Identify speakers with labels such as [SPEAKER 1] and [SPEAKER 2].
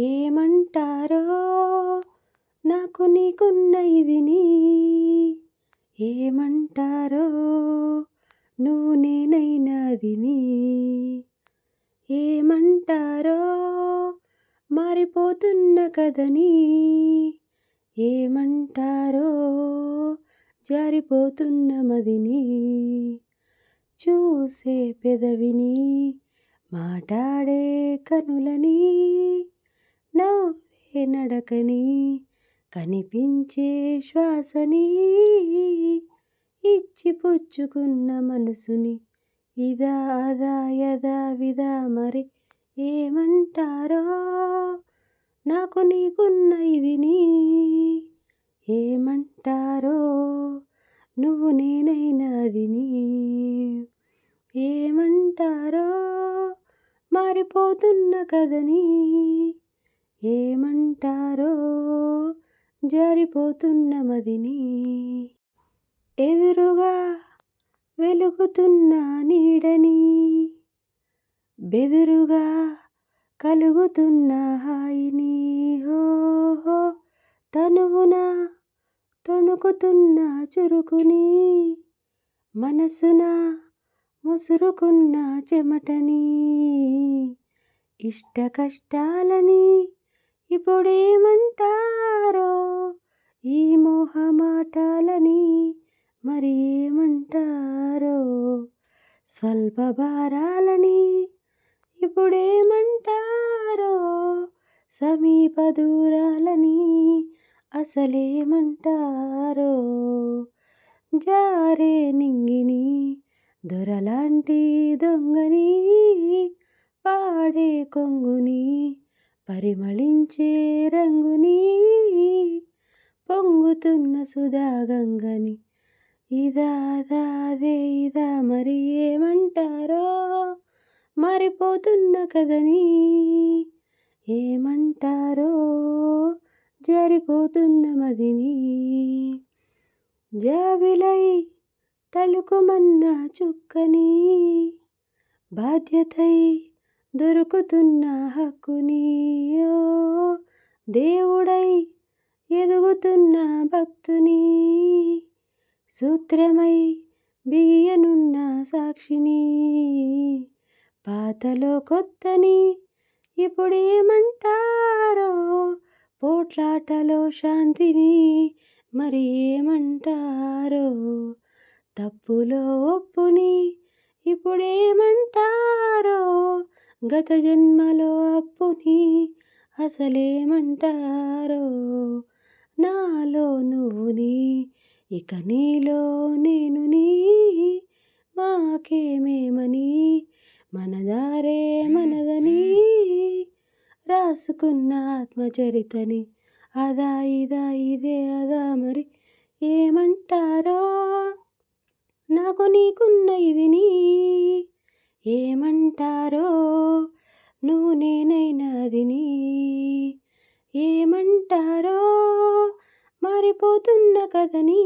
[SPEAKER 1] ఏమంటారో? నాకు నీకున్న ఇదిని ఏమంటారో? నువ్వు నేనైనాదిని ఏమంటారో? మారిపోతున్న కదని ఏమంటారో? జారిపోతున్న మదిని చూసే పెదవిని మాట్లాడే కనులని నవ్వే నడకని కనిపించే శ్వాసని ఇచ్చి పుచ్చుకున్న మనసుని ఇదా అదా యదా విదా మరి ఏమంటారో నాకు నీకున్న ఇదిని ఏమంటారో నువ్వు నేనైనాదిని ఏమంటారో మారిపోతున్న కదని ఏమంటారో జారిపోతున్న మదిని. ఎదురుగా వెలుగుతున్న నీడని. బెదురుగా కలుగుతున్న హాయిని. హోహో తనువున తొణుకుతున్న చురుకుని. మనసున ముసురుకున్న చెమటని. ఇష్ట కష్టాలని ఇప్పుడేమంటారో? ఈ మోహమాటాలని మరి ఏమంటారో స్వల్ప భారాలని ఇప్పుడేమంటారో? సమీప దూరాలని అసలేమంటారో? జారే నింగిని దొరలాంటి దొంగని పాడే కొంగుని పరిమళించే రంగుని పొంగుతున్న సుధాగంగని ఇదా దాదే ఇదా మరి ఏమంటారో మారిపోతున్న కదని ఏమంటారో జారిపోతున్న మదిని. జాబిలై తలుకుమన్న చుక్కని బాధ్యతై దొరుకుతున్న హక్కుని ఓ దేవుడై ఎదుగుతున్న భక్తుని సూత్రమై బిగియనున్న సాక్షిని పాతలో కొత్తని ఇప్పుడేమంటారో పోట్లాటలో శాంతిని మరి ఏమంటారో తప్పులో ఒప్పుని ఇప్పుడేమంటారో గత జన్మలో అప్పుని అసలేమంటారో? నాలో నువ్వు నీ ఇక నీలో నేను నీ మాకేమేమని? మనదారే మనదని రాసుకున్న ఆత్మచరితని అదా ఇదా ఇదే అదా మరి ఏమంటారో? నాకు నీకున్న ఇది నీ ఏమంటారో? నువ్వు నేనైనాదిని. ఏమంటారో? మారిపోతున్న కదని